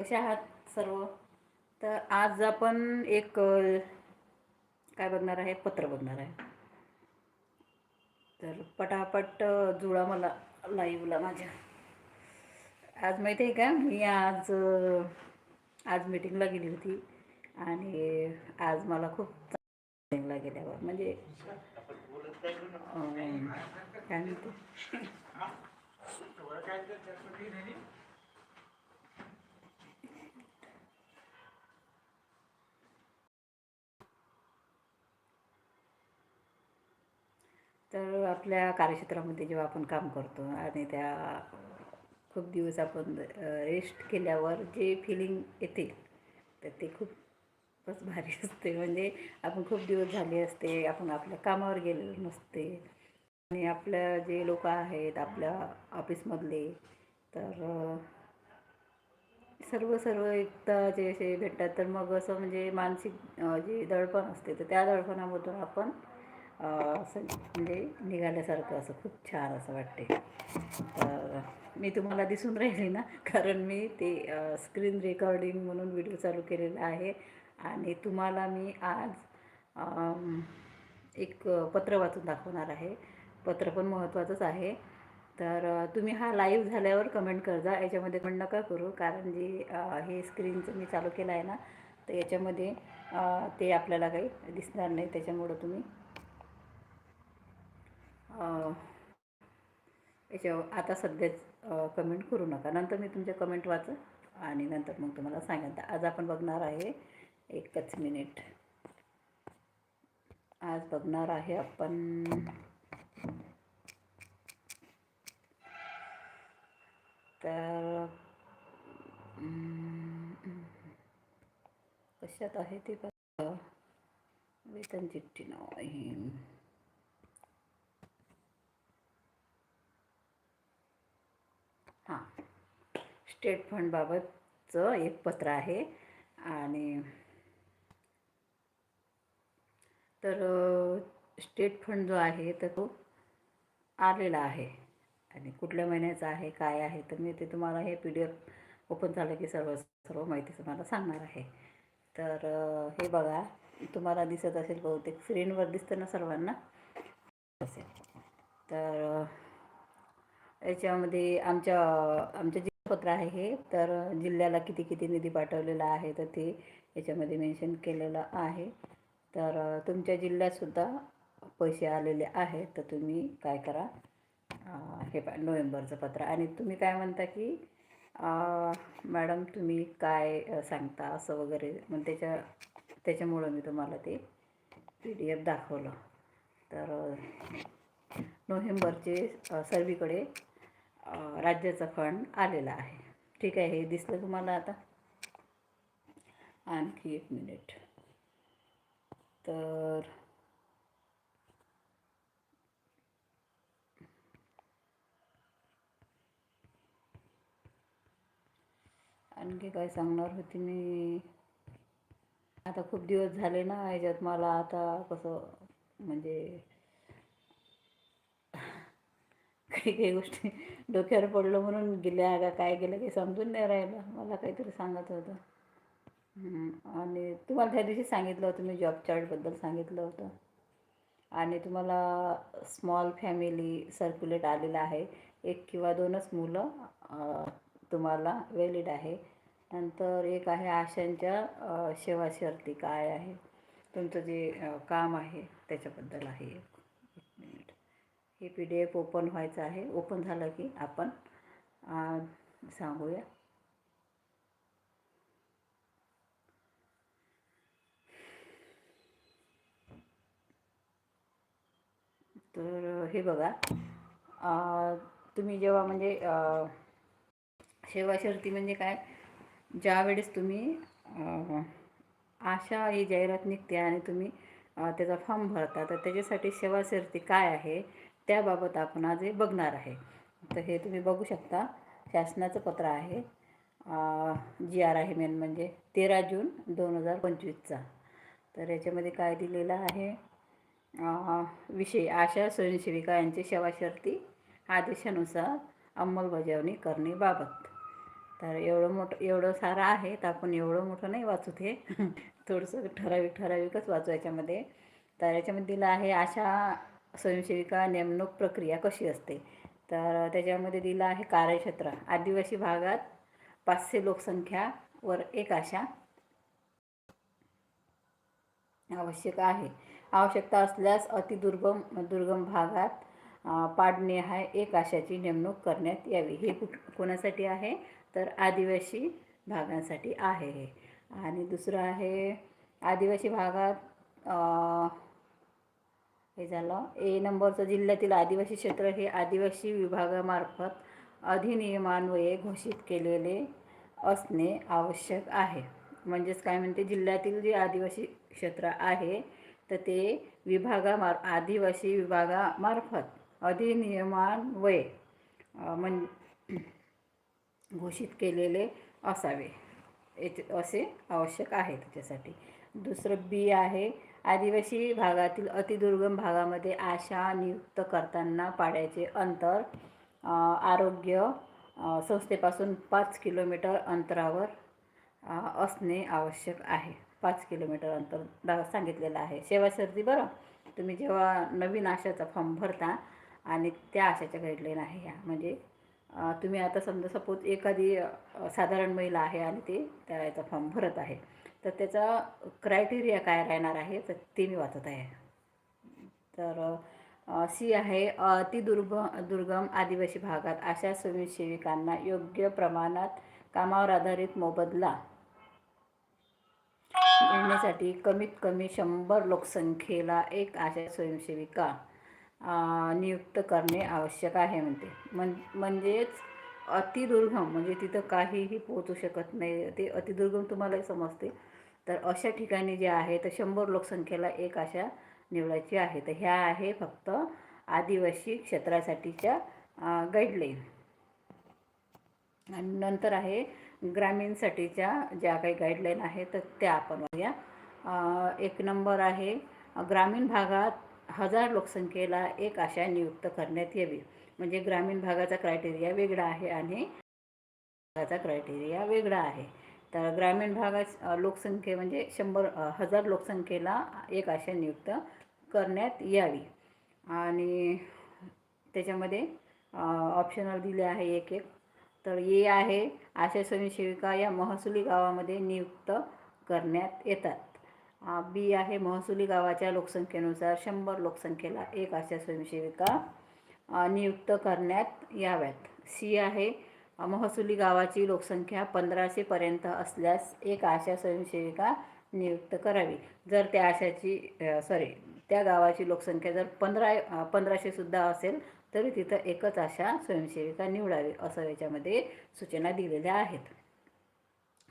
कसे आहात सर्व? तर आज आपण एक काय बघणार आहे? पत्र बघणार आहे. तर पटापट जुळा मला लाईव्हला माझ्या. आज माहिती आहे का? मी आज आज मीटिंगला गेली होती. आणि आज मला खूप मीटिंगला गेल्यावर. म्हणजे काय म्हणते? तर आपल्या कार्यक्षेत्रामध्ये जेव्हा आपण काम करतो आणि त्या खूप दिवस आपण रेस्ट केल्यावर जे फिलिंग येते तर ते खूपच भारी असते. म्हणजे आपण खूप दिवस झाले असते आपण आपल्या कामावर गेलेलो नसते. आणि आपल्या जे लोक आहेत आपल्या ऑफिसमधले तर सर्व सर्व एकदा जे असे भेटतात तर मग असं म्हणजे मानसिक जे दडपण असते तर त्या दडपणामधून आपण असं म्हणजे निघाल्यासारखं असं खूप छान असं वाटते तर मी तुम्हाला दिसून राहिली ना कारण मी ते स्क्रीन रेकॉर्डिंग म्हणून व्हिडिओ चालू केलेला आहे आणि तुम्हाला मी आज एक पत्र वाचून दाखवणार आहे. पत्र पण महत्त्वाचंच आहे. तर तुम्ही हा लाईव्ह झाल्यावर कमेंट करजा. याच्यामध्ये पण नका करू कारण जे हे स्क्रीनचं मी चालू केलं आहे ना तर याच्यामध्ये ते आपल्याला काही दिसणार नाही. त्याच्यामुळं तुम्ही याच्यावर आता सध्याच कमेंट करू नका. नंतर मी तुमच्या कमेंट वाचन आणि नंतर मग तुम्हाला सांगेन. तर आज आपण बघणार आहे एकच मिनिट आज बघणार आहे आपण तर कशात आहे ते बघ. वेतन चिठ्ठी नाव आहे हां स्टेट फंडबाबतचं एक पत्र आहे. आणि तर स्टेट फंड जो आहे तर तो आलेला आहे. आणि कुठल्या महिन्याचा आहे काय आहे तर मी ते तुम्हाला हे पी डी एफ ओपन झालं की सर्व सर्व माहिती तुम्हाला सांगणार आहे. तर हे बघा तुम्हाला दिसत असेल बहुतेक स्क्रीनवर दिसतं ना सर्वांना? असेल. तर याच्यामध्ये आमच्या आमच्या पत्र आहे. हे तर जिल्ह्याला किती किती निधी पाठवलेला आहे तर ते याच्यामध्ये मेन्शन केलेलं आहे. तर तुमच्या जिल्ह्यातसुद्धा पैसे आलेले आहेत. तर तुम्ही काय करा हे पा नोव्हेंबरचं पत्र. आणि तुम्ही काय म्हणता की मॅडम तुम्ही काय सांगता असं वगैरे? मग त्याच्या त्याच्यामुळं मी तुम्हाला ते पी डी एफ दाखवलं. तर नोव्हेंबरचे सर्वीकडे राज्याचा फंड आलेला आहे. ठीक आहे हे दिसलं तुम्हाला आता? आणखी एक मिनिट. तर आणखी काय सांगणार होती मी? आता खूप दिवस झाले ना ह्याच्यात मला आता कसं म्हणजे काही काही गोष्टी डोक्यावर पडलं म्हणून गेल्या का काय गेलं काही समजून नाही राहिलं. मला काहीतरी सांगत होतं. आणि तुम्हाला त्या दिवशी सांगितलं होतं मी जॉब चार्टबद्दल सांगितलं होतं. आणि तुम्हाला स्मॉल फॅमिली सर्क्युलेट आलेलं आहे. एक किंवा दोनच मुलं तुम्हाला वेलिड आहे. नंतर एक आहे आशांच्या अ, सेवा शर्ती काय आहे. तुमचं जे काम आहे त्याच्याबद्दल आहे. एक हे पी डी एफ ओपन व्हायचं आहे. ओपन झालं की आपण सांगूया. तर हे बघा तुम्ही जेव्हा म्हणजे सेवा शर्ती म्हणजे काय? ज्यावेळेस तुम्ही आशा ही जाहिरात निघते आणि तुम्ही त्याचा फॉर्म भरता तर त्याच्यासाठी सेवा शर्ती काय आहे? त्याबाबत आपण आज हे बघणार आहे. तर हे तुम्ही बघू शकता शासनाचं पत्र आहे. जी आर आहे मेन म्हणजे तेरा जून दोन हजार पंचवीसचा. तर याच्यामध्ये काय दिलेलं आहे? विषय आशा स्वयंसेविका यांचे सेवा शर्ती आदेशानुसार अंमलबजावणी करणेबाबत तर एवढं मोठं एवढं सारं आहे तर आपण एवढं मोठं नाही वाचू ते. थोडंसं ठराविक ठराविकच वाचू याच्यामध्ये. तर याच्यामध्ये दिलं आहे आशा स्वयंसेविका नेमणूक प्रक्रिया कशी असते? तर त्याच्यामध्ये दिलं आहे कार्यक्षेत्र. आदिवासी भागात पाचशे लोकसंख्यावर एक आशा आवश्यक आहे. आवश्यकता असल्यास अतिदुर्गम दुर्गम भागात पाडणे पाडनिहाय एक आशाची नेमणूक करण्यात यावी. हे कुठ कोणासाठी आहे? तर आदिवासी भागांसाठी आहे हे. आणि दुसरं आहे आदिवासी भागात हे झालं. ए नंबरचं जिल्ह्यातील आदिवासी क्षेत्र हे आदिवासी विभागामार्फत अधिनियमान्वये घोषित केलेले असणे आवश्यक आहे. म्हणजेच काय म्हणते? जिल्ह्यातील जे आदिवासी क्षेत्र आहे तर ते विभागामार आदिवासी विभागामार्फत अधिनियमान्वये म्हण घोषित केलेले असावे. याचे असे आवश्यक आहे त्याच्यासाठी. दुसरं बी आहे आदिवासी भागातील अतिदुर्गम भागामध्ये आशा नियुक्त करताना पाड्याचे अंतर आरोग्य संस्थेपासून पाच किलोमीटर अंतरावर असणे आवश्यक आहे. पाच किलोमीटर अंतर दा सांगितलेलं आहे. सेवा सर्दी बरं? तुम्ही जेव्हा नवीन आशाचा फॉर्म भरता आणि त्या आशाच्या गाईडलाईन आहे ह्या. म्हणजे तुम्ही आता समजा सपोज एखादी साधारण महिला आहे आणि ते त्या याचा फॉर्म भरत आहे. तर त्याचा क्रायटेरिया काय राहणार आहे तर ते मी वाचत आहे. तर सी आहे अतिदुर्ग दुर्गम आदिवासी भागात अशा स्वयंसेविकांना योग्य प्रमाणात कामावर आधारित मोबदला मिळण्यासाठी कमीत कमी शंभर लोकसंख्येला एक आशा स्वयंसेविका नियुक्त करणे आवश्यक आहे म्हणते. म्हण म्हणजेच अतिदुर्गम म्हणजे तिथं काहीही पोहोचू शकत नाही. ते अतिदुर्गम तुम्हालाही समजते. तर अशा ठिकाणी जे आहे तर शंभर लोकसंख्येला एक आशा निवडायची आहे. तर ह्या आहे फक्त आदिवासी क्षेत्रासाठीच्या गाईडलाईन आणि नंतर आहे ग्रामीणसाठीच्या ज्या काही गाईडलाईन आहेत तर त्या आपण बघूया. एक नंबर आहे ग्रामीण भागात हजार लोकसंख्येला एक आशा नियुक्त करण्यात यावी. म्हणजे ग्रामीण भागाचा क्रायटेरिया वेगळा आहे आणि भागाचा क्रायटेरिया वेगळा आहे. तर ग्रामीण भागात लोकसंख्ये म्हणजे शंभर हजार लोकसंख्येला एक आशा नियुक्त करण्यात यावी. आणि त्याच्यामध्ये ऑप्शनल दिले आहे एक एक. तर ये आहे आशा स्वयंसेविका या महसुली गावामध्ये नियुक्त करण्यात येतात. बी आहे महसुली गावाच्या लोकसंख्येनुसार शंभर लोकसंख्येला एक आशा स्वयंसेविका नियुक्त करण्यात याव्यात. सी आहे महसुली गावाची लोकसंख्या पंधराशेपर्यंत असल्यास एक आशा स्वयंसेविका नियुक्त करावी. जर त्या आशाची सॉरी त्या गावाची लोकसंख्या जर पंधरा पंधराशेसुद्धा असेल तरी तिथं एकच आशा स्वयंसेविका निवडावी असं याच्यामध्ये सूचना दिलेल्या आहेत.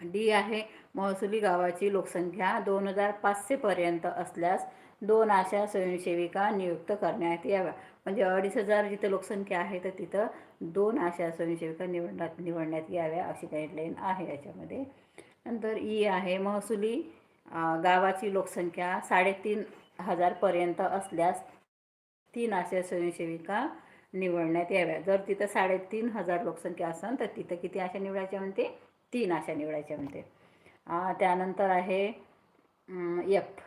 डी आहे महसुली गावाची लोकसंख्या दोन हजार पाचशेपर्यंत असल्यास दोन आशा स्वयंसेविका नियुक्त करण्यात याव्या. म्हणजे अडीच हजार जिथं लोकसंख्या आहे तर तिथं दोन आशा स्वयंसेविका निवडण्यात निवडण्यात याव्या अशी गाईडलाईन आहे याच्यामध्ये. नंतर ई आहे महसुली गावाची लोकसंख्या साडेतीन हजारपर्यंत असल्यास तीन आशा स्वयंसेविका निवडण्यात याव्या. जर तिथं साडेतीन हजार लोकसंख्या असेल तर तिथं किती आशा निवडायच्या म्हणते? तीन आशा निवडायच्या म्हणते. त्यानंतर आहे एफ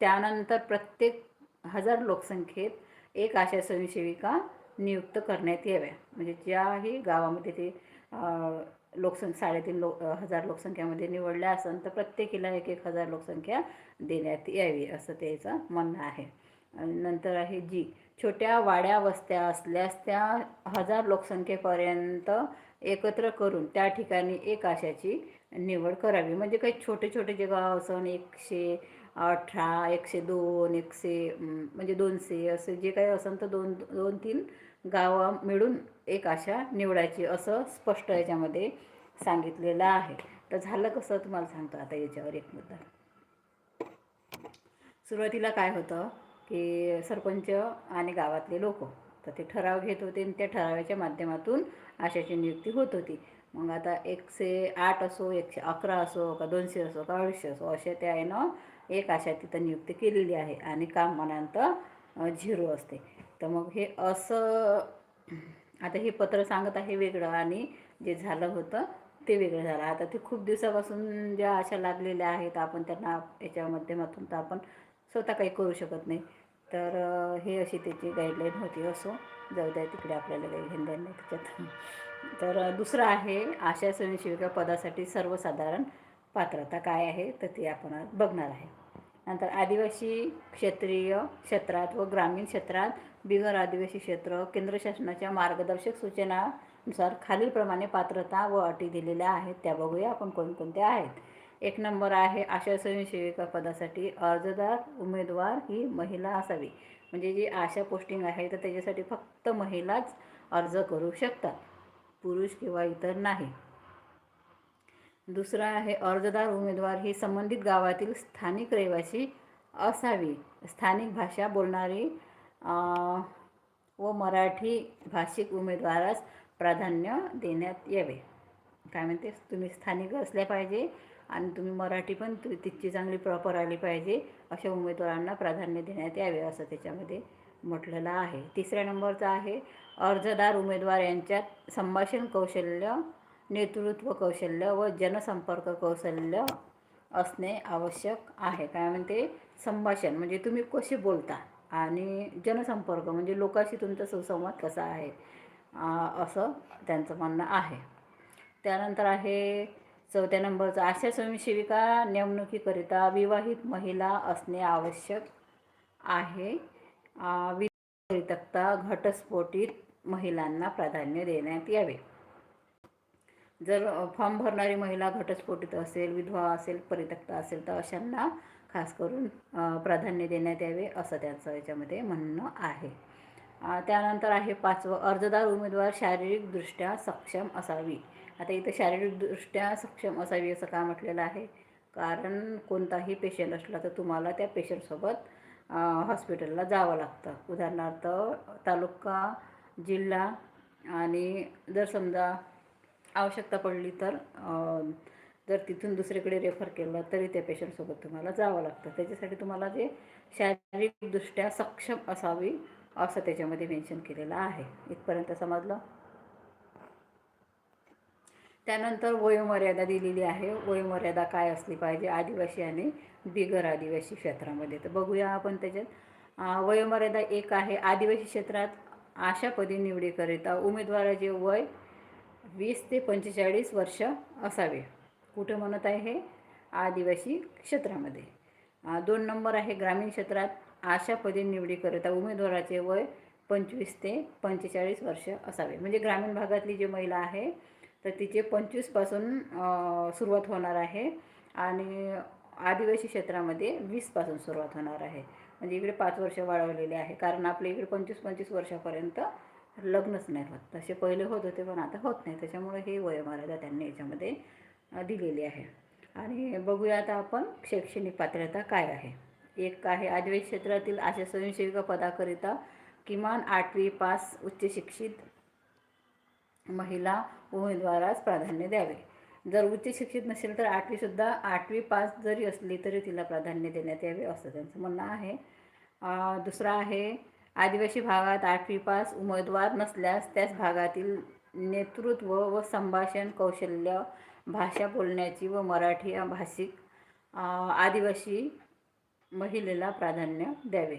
त्यानंतर प्रत्येक हजार लोकसंख्येत एक आशा स्वयंसेविका नियुक्त करण्यात याव्या. म्हणजे ज्याही गावामध्ये ते लोकसंख्या साडेतीन लो हजार लोकसंख्यामध्ये निवडल्या असेल तर प्रत्येकीला एक एक हजार लोकसंख्या देण्यात यावी असं त्याचं म्हणणं आहे. नंतर आहे जी छोट्या वाड्या वस्त्या असल्यास त्या हजार लोकसंख्येपर्यंत एकत्र करून त्या ठिकाणी एक आशाची निवड करावी. म्हणजे काही छोटे छोटे जे गाव असं एकशे अठरा एकशे दोन एकशे म्हणजे दोनशे असे जे काही असेल तर दोन दोन तीन गावं मिळून एक आशा निवडायची असं स्पष्ट याच्यामध्ये सांगितलेलं आहे. तर झालं कसं तुम्हाला सांगतो आता याच्यावर एक मुद्दा. सुरुवातीला काय होतं की सरपंच आणि गावातले लोक तर ते ठराव घेत होते आणि त्या ठरावाच्या माध्यमातून आशाची नियुक्ती होत होती. मग आता एकशे आठ असो एकशे अकरा असो का दोनशे असो का अडीचशे असो असे त्या आहे ना एक आशा तिथं नियुक्ती केलेली आहे आणि काम मनांत झिरो असते. तर मग हे असं आता हे पत्र सांगत आहे वेगळं आणि जे झालं होतं ते वेगळं झालं. आता ते खूप दिवसापासून ज्या आशा लागलेल्या आहेत आपण त्यांना याच्या माध्यमातून तर आपण स्वतः काही करू शकत नाही. तर हे अशी त्याची गाईडलाईन होती. असो जाऊ द्या तिकडे आपल्याला काही घेणं नाही त्याच्यात. तर दुसरं आहे आशा स्वयंसेविका पदासाठी सर्वसाधारण पात्रता काय आहे तर ते आपण बघणार आहे. नंतर आदिवासी क्षेत्रीय क्षेत्रात व ग्रामीण क्षेत्रात बिगर आदिवासी क्षेत्र केंद्र शासनाच्या मार्गदर्शक सूचनानुसार खालीलप्रमाणे पात्रता व अटी दिलेल्या आहेत. त्या बघूया आपण कोणकोणत्या आहेत. एक नंबर आहे आशा स्वयंसेविका पदासाठी अर्जदार उमेदवार ही महिला असावी. म्हणजे जी आशा पोस्टिंग आहे तर त्याच्यासाठी फक्त महिलाच अर्ज करू शकतात. पुरुष किंवा इतर नाही. दुसरं आहे अर्जदार उमेदवार. ही संबंधित गावातील स्थानिक रहिवासी असावी. स्थानिक भाषा बोलणारी व मराठी भाषिक उमेदवारास प्राधान्य देण्यात यावे. काय म्हणते? तुम्ही स्थानिक असल्या पाहिजे आणि तुम्ही मराठी पण तु- तितकी चांगली प्रॉपर आली पाहिजे अशा उमेदवारांना प्राधान्य देण्यात यावे असं त्याच्यामध्ये म्हटलेलं आहे. तिसऱ्या नंबरचा आहे अर्जदार उमेदवार यांच्यात संभाषण कौशल्य नेतृत्व कौशल्य व जनसंपर्क कौशल्य असणे आवश्यक आहे. काय म्हणते? संभाषण. म्हणजे तुम्ही कसे बोलता? आणि जनसंपर्क म्हणजे लोकांशी तुमचा सुसंवाद कसा आहे? असं त्यांचं म्हणणं आहे. त्यानंतर आहे चौथ्या नंबरचं. आशा स्वयंसेविका नेमणुकीकरिता विवाहित महिला असणे आवश्यक आहे. आ, घटस्फोटीत घटस्फोटित महिलांना प्राधान्य देण्यात यावे. जर फॉर्म भरणारी महिला घटस्फोटित असेल विधवा असेल परित्यक्ता असेल तर अशांना खास करून प्राधान्य देण्यात यावे असं त्यांचं याच्यामध्ये म्हणणं आहे. त्यानंतर आहे पाचवं अर्जदार उमेदवार शारीरिकदृष्ट्या सक्षम असावी. आता इथं शारीरिकदृष्ट्या सक्षम असावी असं का म्हटलेलं आहे? कारण कोणताही पेशंट असला तर तुम्हाला त्या पेशंटसोबत हॉस्पिटलला जावं लागतं. उदाहरणार्थ तालुका जिल्हा आणि जर समजा आवश्यकता पडली तर जर तिथून दुसरीकडे रेफर केलं तरी त्या पेशंटसोबत तुम्हाला जावं लागतं. त्याच्यासाठी तुम्हाला जे शारीरिकदृष्ट्या सक्षम असावी असं त्याच्यामध्ये मेन्शन केलेलं आहे. इथपर्यंत समजलं? त्यानंतर वयोमर्यादा दिलेली आहे. वयोमर्यादा काय असली पाहिजे? आदिवासी आणि बिगर आदिवासी क्षेत्रामध्ये. तर बघूया आपण त्याच्यात. वयोमर्यादा एक आहे. आदिवासी क्षेत्रात आशापदी निवडीकरिता उमेदवाराचे वय वीस ते पंचेचाळीस वर्ष असावे. कुठं म्हणत आहे? हे आदिवासी क्षेत्रामध्ये. दोन नंबर आहे ग्रामीण क्षेत्रात. आशापदी निवडीकरिता उमेदवाराचे वय पंचवीस ते पंचेचाळीस वर्ष असावे. म्हणजे ग्रामीण भागातली जी महिला आहे तर तिचे पंचवीसपासून सुरुवात होणार आहे आणि आदिवासी क्षेत्रामध्ये वीसपासून सुरुवात होणार आहे. म्हणजे इकडे पाच वर्ष वाढवलेले आहे. कारण आपल्या इकडे पंचवीस पंचवीस वर्षापर्यंत लग्नच नाही होत. तसे पहिले होत होते पण आता होत नाही. त्याच्यामुळे हे वयोमर्यादा त्यांनी याच्यामध्ये दिलेली आहे. आणि बघूया आता आपण शैक्षणिक पात्रता काय आहे. एक आहे आदिवासी क्षेत्रातील आशा स्वयंसेविका पदाकरिता किमान आठवी पास उच्च शिक्षित महिला उमेदवारास प्राधान्य द्यावे. जर उच्च शिक्षित नसेल तर आठवीसुद्धा आठवी पास जरी असली तरी तिला प्राधान्य देण्यात यावे असं त्यांचं म्हणणं आहे. दुसरं आहे आदिवासी भागात आठवी पास उमेदवार नसल्यास त्याच भागातील नेतृत्व व संभाषण कौशल्य भाषा बोलण्याची व मराठी भाषिक आदिवासी महिलेला प्राधान्य द्यावे.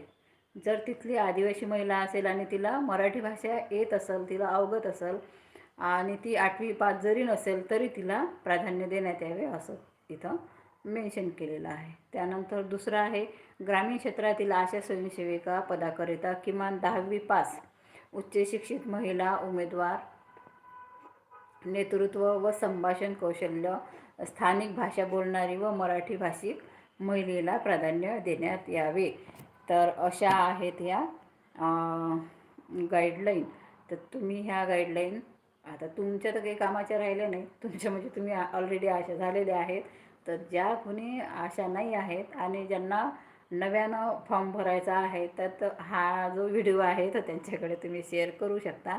जर तिथली आदिवासी महिला असेल आणि तिला मराठी भाषा येत असेल तिला अवगत असेल आणि ती आठवी पास जरी नसेल तरी तिला प्राधान्य देण्यात यावे असं इथं मेन्शन केलेलं आहे. त्यानंतर दुसरं आहे ग्रामीण क्षेत्रातील आशा स्वयंसेविका पदाकरिता किमान दहावी पास उच्च शिक्षित महिला उमेदवार नेतृत्व व संभाषण कौशल्य स्थानिक भाषा बोलणारी व मराठी भाषिक महिलेला प्राधान्य देण्यात यावे. तर अशा आहेत ह्या गाईडलाईन तर तुम्ही ह्या गाईडलाईन आता तुमच्या तर काही कामाच्या राहिल्या नाही. तुमच्या म्हणजे तुम्ही ऑलरेडी आशा झालेल्या आहेत. तर ज्या कुणी आशा नाही आहेत आणि ज्यांना नव्यानं फॉर्म भरायचा आहे तर हा जो व्हिडिओ आहे तर त्यांच्याकडे तुम्ही शेअर करू शकता.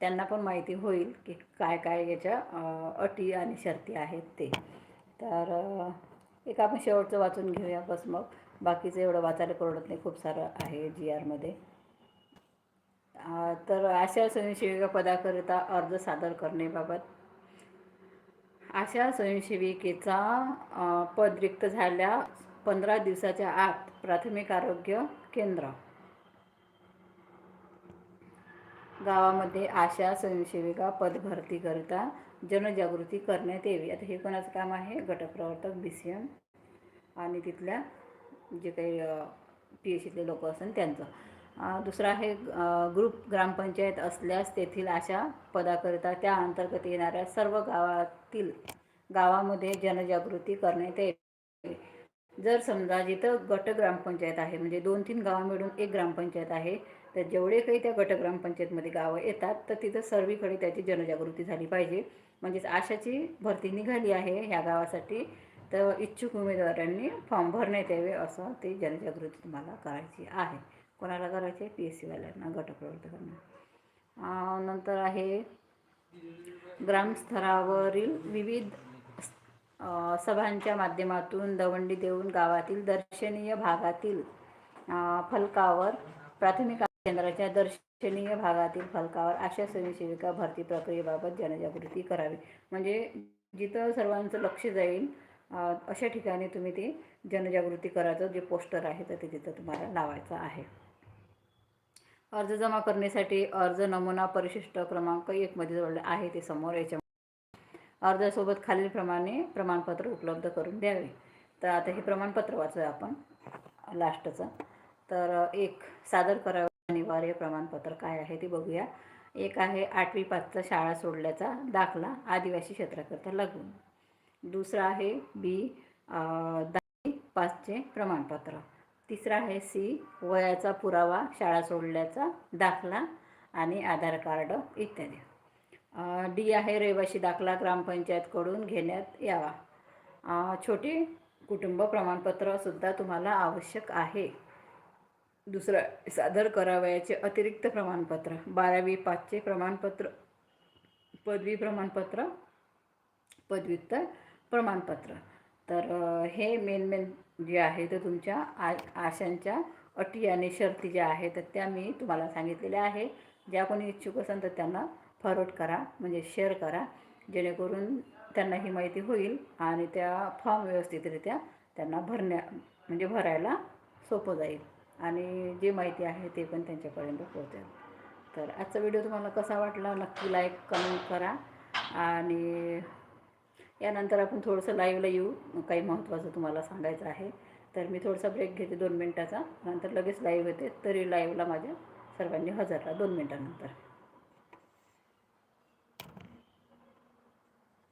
त्यांना पण माहिती होईल की काय काय याच्या अटी आणि शर्ती आहेत ते. तर एक आपण शेवटचं वाचून घेऊया बस मग. बाकीचं एवढं वाचायला परवडत नाही खूप सारं आहे जी आरमध्ये तर अशा स्वयंसेविका पदाकरिता अर्ज सादर करण्याबाबत आशा स्वयंसेविकेचा पद रिक्त झाल्या पंधरा दिवसाच्या आत प्राथमिक आरोग्य केंद्र. गावामध्ये आशा स्वयंसेविका पदभरतीकरिता जनजागृती करण्यात यावी. आता हे कोणाचं काम आहे? गटप्रवर्तक बी सी एम आणि तिथल्या जे काही पी एच सीतले लोक असतील त्यांचं. दुसरं आहे ग्रुप ग्रामपंचायत असल्यास तेथील आशा पदाकरिता त्या अंतर्गत येणाऱ्या सर्व गावात गावातील गावामध्ये जनजागृती करण्यात येते. जर समजा जिथं गट ग्रामपंचायत आहे म्हणजे दोन तीन गावं मिळून एक ग्रामपंचायत आहे तर जेवढे काही त्या गट ग्रामपंचायतमध्ये गावं येतात तर तिथं सर्वीकडे त्याची जनजागृती झाली पाहिजे. म्हणजेच आशाची भरती निघाली आहे ह्या गावासाठी तर इच्छुक उमेदवारांनी फॉर्म भरण्यात यावे असं ते जनजागृती तुम्हाला करायची आहे. कोणाला करायची आहे पी एस सीवाल्यांना गटप्रवर्तकांना. नंतर आहे ग्रामस्तरावरील विविध सभांच्या माध्यमातून दवंडी देऊन गावातील दर्शनीय भागातील फलकावर प्राथमिक केंद्राच्या दर्शनीय भागातील फलकावर आशा स्वयंसेविका भरती प्रक्रियेबाबत जनजागृती करावी. म्हणजे जिथं सर्वांचं लक्ष जाईल अशा ठिकाणी तुम्ही ते जनजागृती करायचं जे पोस्टर आहे तर ते तिथं तुम्हाला लावायचं आहे. अर्ज जमा करण्यासाठी अर्ज नमुना परिशिष्ट क्रमांक एकमध्ये जोडले आहे ते समोर याच्या अर्जासोबत खालीलप्रमाणे प्रमाणपत्र उपलब्ध करून द्यावे. तर आता हे प्रमाणपत्र वाचूया आपण लास्टचं. तर एक सादर करावं अनिवार्य प्रमाणपत्र काय आहे ते बघूया. एक आहे आठवी पाचचा शाळा सोडल्याचा दाखला आदिवासी क्षेत्राकरता लागून. दुसरा आहे बी दहावी पाचचे प्रमाणपत्र. तिसरा आहे सी वयाचा पुरावा शाळा सोडल्याचा दाखला आणि आधार कार्ड इत्यादी. डी आहे रहिवाशी दाखला ग्रामपंचायतकडून घेण्यात यावा. छोटी छोटे कुटुंब प्रमाणपत्रसुद्धा तुम्हाला आवश्यक आहे. दुसरं सादर करावयाचे अतिरिक्त प्रमाणपत्र बारावी पाचचे प्रमाणपत्र पदवी प्रमाणपत्र पदव्युत्तर प्रमाणपत्र. तर हे मेन मेन जे आहे ते तुमच्या आ आशांच्या अटी आणि शर्ती ज्या आहेत तर त्या मी तुम्हाला सांगितलेल्या आहे. ज्या कोणी इच्छुक असेल तर त्यांना फॉरवर्ड करा म्हणजे शेअर करा. जेणेकरून त्यांना ही माहिती होईल आणि त्या फॉर्म व्यवस्थितरित्या त्यांना भरण्या म्हणजे भरायला सोपं जाईल. आणि जी माहिती आहे ते पण त्यांच्यापर्यंत पोहोचेल. तर आजचा व्हिडिओ तुम्हाला कसा वाटला? नक्की लाईक कमेंट करा. आणि यानंतर आपण थोडंसं लाईव्हला येऊ. काही महत्त्वाचं तुम्हाला सांगायचं आहे. तर मी थोडासा ब्रेक घेते दोन मिनटाचा. नंतर लगेच लाईव्ह येते. तरी लाईव्हला माझ्या सर्वांनी हजर राहा दोन मिनटानंतर.